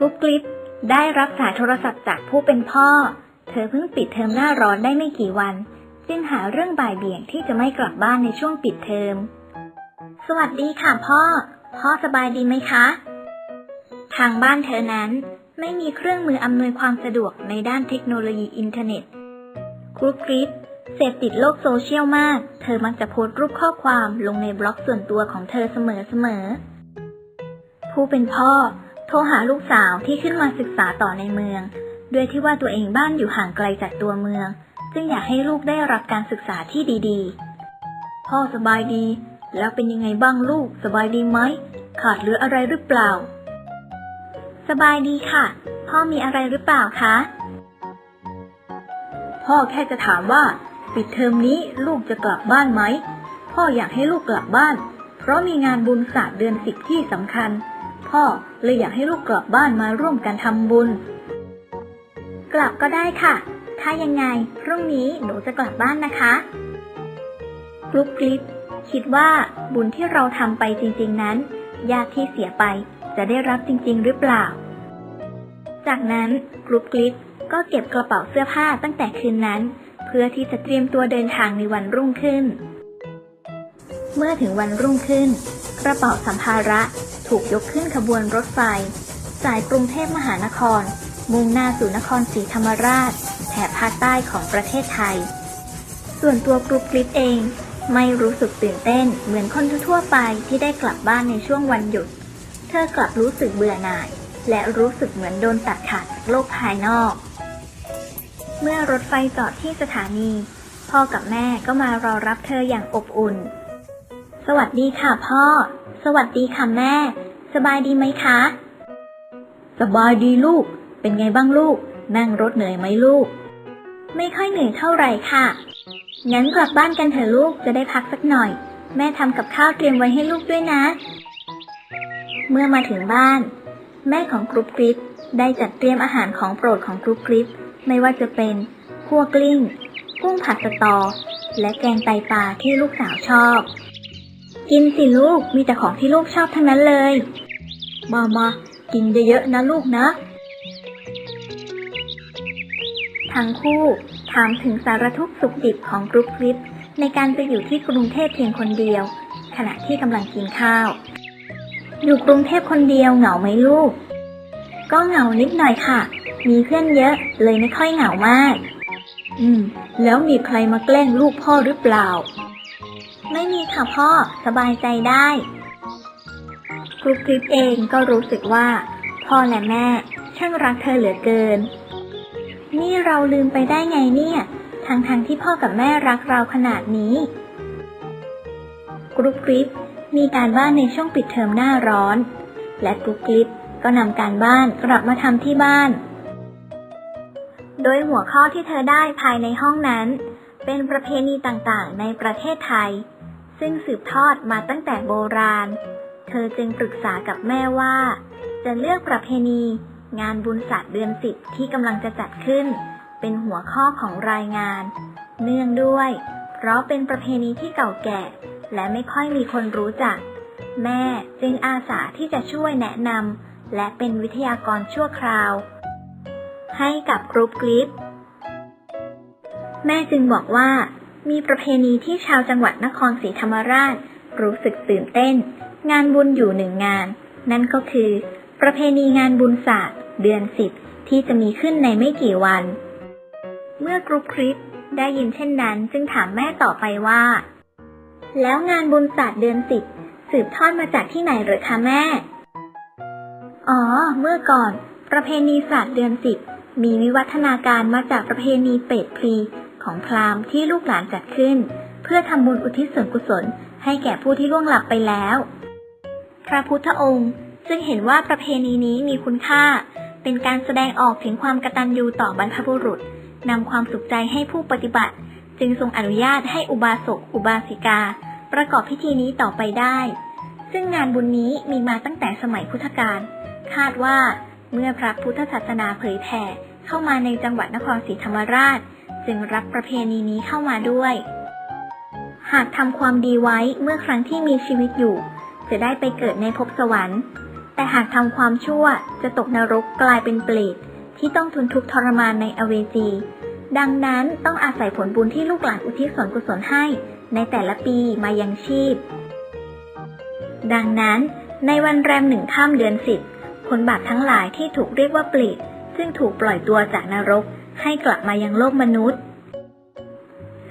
กรุ๊ปกริปได้รับสายโทรศัพท์จากผู้เป็นพ่อ เธอเพิ่งปิดเทอมหน้าร้อนได้ไม่กี่วัน จึงหาเรื่องบ่ายเบี่ยงที่จะไม่กลับบ้านในช่วงปิดเทอม สวัสดีค่ะพ่อ พ่อสบายดีไหมคะ ทางบ้านเธอนั้นไม่มีเครื่องมืออำนวยความสะดวกในด้านเทคโนโลยีอินเทอร์เน็ตกรุ๊ปกริปเสพติดโลกโซเชียลมาก เธอมักจะโพสต์รูปข้อความลงในบล็อกส่วนตัวของเธอเสมอๆ ผู้เป็นพ่อ โทรหาลูกสาวที่ขึ้นมาศึกษาต่อในเมือง ด้วยที่ว่าตัวเองบ้านอยู่ห่างไกลจากตัวเมือง จึงอยากให้ลูกได้รับการศึกษาที่ดีๆ พ่อสบายดี แล้วเป็นยังไงบ้างลูกสบายดีไหม ขาดเหลืออะไรหรือเปล่า สบายดีค่ะ พ่อมีอะไรหรือเปล่าคะ พ่อแค่จะถามว่า ปิดเทอมนี้ลูกจะกลับบ้านไหม พ่ออยากให้ลูกกลับบ้าน เพราะมีงานบุญศาสตร์เดือนสิบที่สำคัญ พ่อเลยอยากให้ลูกกลับบ้านมาร่วมกันทำบุญ กลับก็ได้ค่ะ ถ้ายังไงพรุ่งนี้หนูจะกลับบ้านนะคะกรุ๊ปกลิปคิดว่าบุญที่เราทำไปจริง ๆนั้นญาติที่เสียไปจะได้รับจริง ๆ หรือเปล่า จากนั้นกรุ๊ปกลิปก็เก็บกระเป๋าเสื้อผ้าตั้งแต่คืนนั้น เพื่อที่จะเตรียมตัวเดินทางในวันรุ่งขึ้น เมื่อถึงวันรุ่งขึ้น กระเป๋าสัมภาระถูกยกขึ้นขบวนรถไฟ สายกรุงเทพมหานคร มุ่งหน้าสู่นครศรีธรรมราชแถบภาคใต้ของประเทศไทย ส่วนตัวกรุ๊ปกริปเอง ไม่รู้สึกตื่นเต้นเหมือนคนทั่วไปที่ได้กลับบ้านในช่วงวันหยุด เธอกลับรู้สึกเบื่อหน่าย และรู้สึกเหมือนโดนตัดขาดจากโลกภายนอก เมื่อรถไฟจอดที่สถานี พ่อกับแม่ก็มารอรับเธออย่างอบอุ่น สวัสดีค่ะพ่อ สวัสดีค่ะแม่ สบายดีไหมคะ สบายดีลูก เป็นไงบ้างลูก นั่งรถเหนื่อยไหมลูก ไม่ค่อยเหนื่อยเท่าไหร่ค่ะ งั้นกลับบ้านกันเถอะลูกจะได้พักสักหน่อย แม่ทำกับข้าวเตรียมไว้ให้ลูกด้วยนะ เมื่อมาถึงบ้าน แม่ของกรุ๊ปกริปได้จัดเตรียมอาหารของโปรดของกรุ๊ปกริปไม่ว่าจะเป็นคั่วกลิ้ง กุ้งผัดสตอ และแกงไตปลาที่ลูกสาวชอบ กินสิลูกมีแต่ของที่ลูกชอบทั้งนั้นเลย มามากินเยอะๆนะลูกนะ ทั้งคู่ถามถึงสารทุกข์สุขดิบของกรุ๊ปกริป ในการไปอยู่ที่กรุงเทพเพียงคนเดียว ขณะที่กำลังกินข้าว อยู่กรุงเทพคนเดียวเหงาไหมลูก ก็เหงานิดหน่อยค่ะ มีเพื่อนเยอะเลยไม่ค่อยเหงามาก อืม แล้วมีใครมาแกล้งลูกพ่อหรือเปล่า ไม่มีค่ะพ่อ สบายใจได้กรุ๊ปกริปเองก็รู้สึกว่า พ่อและแม่ช่างรักเธอเหลือเกิน นี่เราลืมไปได้ไงเนี่ยทั้งๆทที่พ่อกับแม่รักเราขนาดนี้กรุ๊ปกริปมีการบ้านในช่วงปิดเทอมหน้าร้อน และกรุ๊ปกริปก็นำการบ้านกลับมาทำที่บ้าน โดยหัวข้อที่เธอได้ภายในห้องนั้น เป็นประเพณีต่างๆ ในประเทศไทย ซึ่งสืบทอดมาตั้งแต่โบราณ เธอจึงปรึกษากับแม่ว่า จะเลือกประเพณี งานบุญศาสตร์เดือนสิบที่กำลังจะจัดขึ้น เป็นหัวข้อของรายงาน เนื่องด้วย เพราะเป็นประเพณีที่เก่าแก่ และไม่ค่อยมีคนรู้จัก แม่จึงอาสาที่จะช่วยแนะนำและเป็นวิทยากรชั่วคราว ให้กับกรุ๊ปกริปแม่จึงบอกว่า มีประเพณีที่ชาวจังหวัดนครศรีธรรมราช รู้สึกตื่นเต้น งานบุญอยู่หนึ่งงาน นั่นก็คือ ประเพณีงานบุญศาสตร์ เดือนสิบที่จะมีขึ้นในไม่กี่วัน เมื่อกรุ๊ปคริปได้ยินเช่นนั้นจึงถามแม่ต่อไปว่า แล้วงานบุญศาสตร์เดือนสิบสืบทอดมาจากที่ไหนหรือคะแม่ อ๋อ เมื่อก่อน ประเพณีศาสตร์เดือนสิบมีวิวัฒนาการมาจากประเพณีเปรตพลี ของพราหมณ์ที่ลูกหลานจัดขึ้น เพื่อทำบุญอุทิศส่วนกุศลให้แก่ผู้ที่ล่วงลับไปแล้ว พระพุทธองค์จึงเห็นว่าประเพณีนี้มีคุณค่า เป็นการแสดงออกถึงความกตัญญูต่อบรรพบุรุษนำความสุขใจให้ผู้ปฏิบัติ จึงทรงอนุญาตให้อุบาสกอุบาสิกา ประกอบพิธีนี้ต่อไปได้ ซึ่งงานบุญนี้มีมาตั้งแต่สมัยพุทธกาลคาดว่าเมื่อพระพุทธศาสนาเผยแผ่เข้ามาในจังหวัดนครศรีธรรมราช จึงรับประเพณีนี้เข้ามาด้วย หากทำความดีไว้เมื่อครั้งที่มีชีวิตอยู่ จะได้ไปเกิดในภพสวรรค์ แต่หากทำความชั่วจะตกนรกกลายเป็นเปรตที่ต้องทนทุกข์ทรมานในอเวจี ดังนั้นต้องอาศัยผลบุญที่ลูกหลานอุทิศส่วนกุศลให้ ในแต่ละปีมายังชีพ ดังนั้นในวันแรมหนึ่งข้ามเดือนสิบคนบาปทั้งหลายที่ถูกเรียกว่าเปรตซึ่งถูกปล่อยตัวจากนรก ให้กลับมายังโลกมนุษย์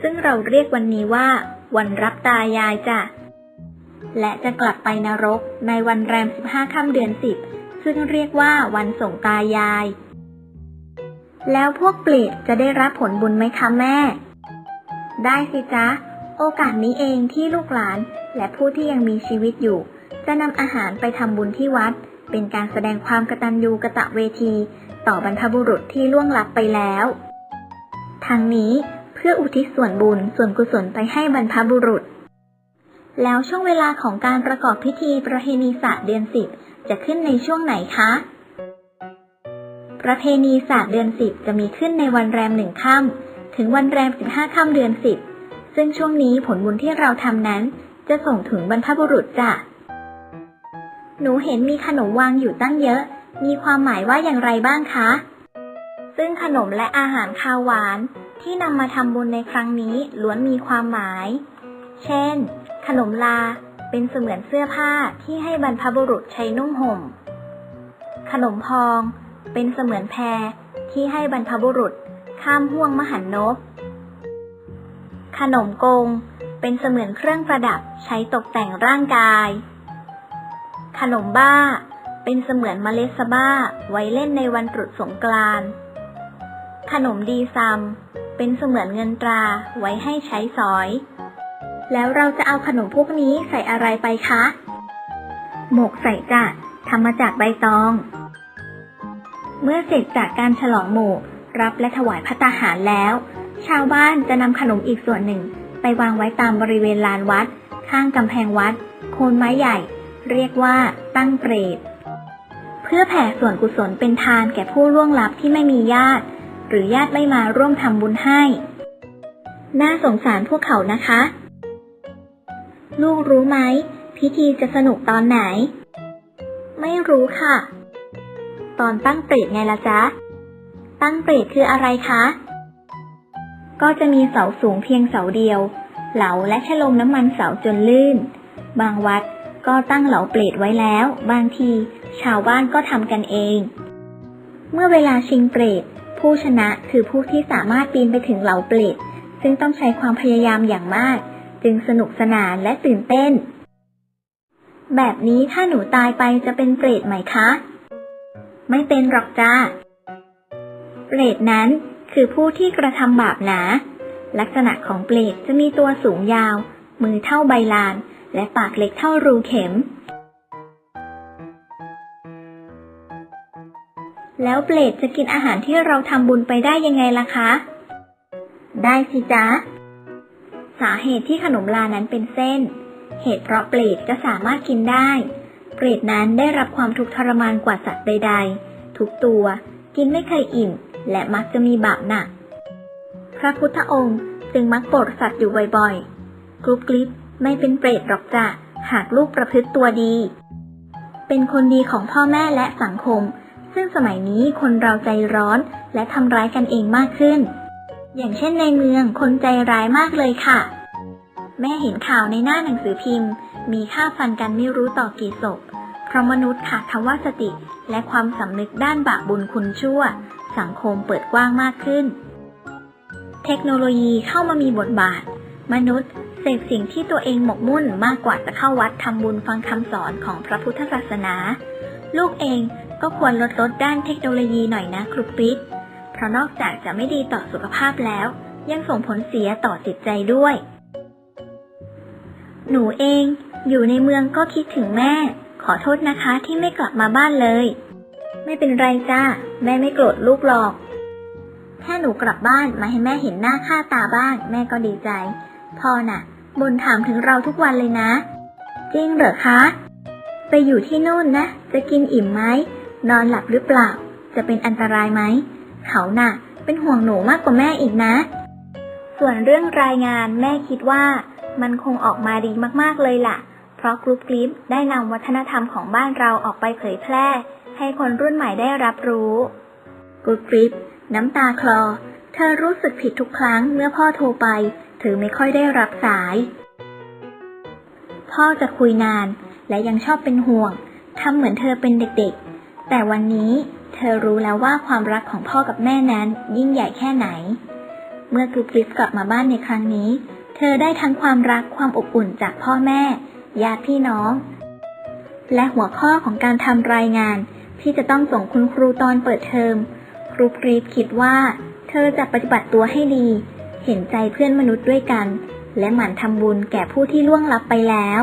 ซึ่งเราเรียกวันนี้ว่า วันรับตายายจ้ะ และจะกลับไปนรกในวันแรม 15ค่ำเดือน 10 ซึ่งเรียกว่าวันส่งตายาย แล้วพวกเปรตจะได้รับผลบุญไหมคะแม่ ได้สิจ๊ะ โอกาสนี้เองที่ลูกหลานและผู้ที่ยังมีชีวิตอยู่ จะนำอาหารไปทำบุญที่วัด เป็นการแสดงความกตัญญูกะตะเวที ต่อบรรพบุรุษที่ล่วงลับไปแล้ว ทั้งนี้เพื่ออุทิศส่วนบุญส่วนกุศลไปให้บรรพบุรุษ แล้วช่วงเวลาของการประกอบพิธีประเพณีศาสตร์เดือนสิบจะขึ้นในช่วงไหนคะ ประเพณีศาสตร์เดือนสิบจะมีขึ้นในวันแรมหนึ่งค่ำถึงวันแรมสิบห้าค่ำเดือนสิบซึ่งช่วงนี้ผลบุญที่เราทำนั้น จะส่งถึงบรรพบุรุษจ้ะ หนูเห็นมีขนมวางอยู่ตั้งเยอะ มีความหมายว่าอย่างไรบ้างคะ ซึ่งขนมและอาหารคาวหวาน ที่นำมาทำบุญในครั้งนี้ล้วนมีความหมาย เช่น ขนมลา เป็นเสมือนเสื้อผ้าที่ให้บรรพบุรุษใช้นุ่งห่ม ขนมพอง เป็นเสมือนแพรที่ให้บรรพบุรุษข้ามห่วงมหันนบ ขนมกง เป็นเสมือนเครื่องประดับใช้ตกแต่งร่างกาย ขนมบ้า เป็นเสมือนเมล็ดสบ้าไว้เล่นในวันตรุษสงกรานต์ขนมดีซัม เป็นเสมือนเงินตราไว้ให้ใช้สอย แล้วเราจะเอาขนมพวกนี้ใส่อะไรไปคะ หมกใส่จ้ะทำมาจากใบตอง เมื่อเสร็จจากการฉลองหมู่รับและถวายพัตตาหารแล้ว ชาวบ้านจะนำขนมอีกส่วนหนึ่ง ไปวางไว้ตามบริเวณลานวัด ข้างกำแพงวัด โคนไม้ใหญ่ เรียกว่าตั้งเปรต เพื่อแผ่ส่วนกุศลเป็นทานแก่ผู้ล่วงลับที่ไม่มีญาติ หรือญาติไม่มาร่วมทำบุญให้ น่าสงสารพวกเขานะคะ ลูกรู้ไหม พิธีจะสนุกตอนไหน ไม่รู้ค่ะ ตอนตั้งเปรตไงล่ะจ๊ะ ตั้งเปรตคืออะไรคะ ก็จะมีเสาสูงเพียงเสาเดียว เหลาและแค่ลมน้ำมันเสาจนลื่น บางวัด ก็ตั้งเหลาเปรตไว้แล้ว บางที ชาวบ้านก็ทำกันเอง เมื่อเวลาชิงเปรตผู้ชนะคือผู้ที่สามารถปีนไปถึงเหลาเปรตซึ่งต้องใช้ความพยายามอย่างมาก จึงสนุกสนานและตื่นเต้น แบบนี้ถ้าหนูตายไปจะเป็นเปรตไหมคะ ไม่เป็นหรอกจ้า เปรตนั้นคือผู้ที่กระทำบาปหนา ลักษณะของเปรตจะมีตัวสูงยาว มือเท่าใบลาน และปากเล็กเท่ารูเข็ม แล้วเปรตจะกินอาหารที่เราทำบุญไปได้ยังไงล่ะคะ ได้สิจ๊ะ สาเหตุที่ขนมลานั้นเป็นเส้น เหตุเพราะเปรตจะสามารถกินได้เปรตนั้นได้รับความทุกข์ทรมานกว่าสัตว์ใด ๆ ทุกตัว กินไม่เคยอิ่ม และมักจะมีบาปหนัก พระพุทธองค์จึงมักโปรดสัตว์อยู่บ่อยๆกรุ๊ปกลิป ไม่เป็นเปรตหรอกจ้ะหากลูกประพฤติตัวดี เป็นคนดีของพ่อแม่และสังคม ซึ่งสมัยนี้คนเราใจร้อนและทำร้ายกันเองมากขึ้น อย่างเช่นในเมืองคนใจร้ายมากเลยค่ะ แม่เห็นข่าวในหน้าหนังสือพิมพ์ มีฆ่าฟันกันไม่รู้ต่อกี่ศพเพราะมนุษย์ขาดคำว่าสติ และความสำนึกด้านบาปบุญคุณชั่ว สังคมเปิดกว้างมากขึ้น เทคโนโลยีเข้ามามีบทบาท มนุษย์ พสิ่งที่ตัวเองหมกมุ่นมากกว่าจะเข้าวัดทำบุญฟังคำสอนของพระพุทธศาสนา ลูกเองก็ควรลดลดด้านเทคโนโลยีหน่อยนะครูปิ๊ดเพราะนอกจากจะไม่ดีต่อสุขภาพแล้ว ยังส่งผลเสียต่อจิตใจด้วย หนูเองอยู่ในเมืองก็คิดถึงแม่ ขอโทษนะคะที่ไม่กลับมาบ้านเลย ไม่เป็นไรจ้าแม่ไม่โกรธลูกหรอกแค่หนูกลับบ้านมาให้แม่เห็นหน้าค่าตาบ้าง แม่ก็ดีใจ พ่อน่ะ บ่นถามถึงเราทุกวันเลยนะ จริงเหรอคะ ไปอยู่ที่นู่นนะ จะกินอิ่มไหม นอนหลับหรือเปล่า จะเป็นอันตรายไหม เขาน่ะ เป็นห่วงหนูมากกว่าแม่อีกนะ ส่วนเรื่องรายงานแม่คิดว่า มันคงออกมาดีมากๆเลยล่ะ เพราะกรุ๊ปกริปได้นำวัฒนธรรมของบ้านเราออกไปเผยแพร่ ให้คนรุ่นใหม่ได้รับรู้กรุ๊ปกริปน้ำตาคลอ เธอรู้สึกผิดทุกครั้งเมื่อพ่อโทรไป ถือไม่ค่อยได้รับสาย พ่อจะคุยนานและยังชอบเป็นห่วงทำเหมือนเธอเป็นเด็กๆ แต่วันนี้เธอรู้แล้วว่าความรักของพ่อกับแม่นั้นยิ่งใหญ่แค่ไหน เมื่อกรุ๊ปกริปกลับมาบ้านในครั้งนี้ เธอได้ทั้งความรักความอบอุ่นจากพ่อแม่ญาติพี่น้อง และหัวข้อของการทำรายงานที่จะต้องส่งคุณครูตอนเปิดเทอม ครูกรีดคิดว่า เธอจะปฏิบัติตัวให้ดี เห็นใจเพื่อนมนุษย์ด้วยกัน และหมั่นทำบุญแก่ผู้ที่ล่วงลับไปแล้ว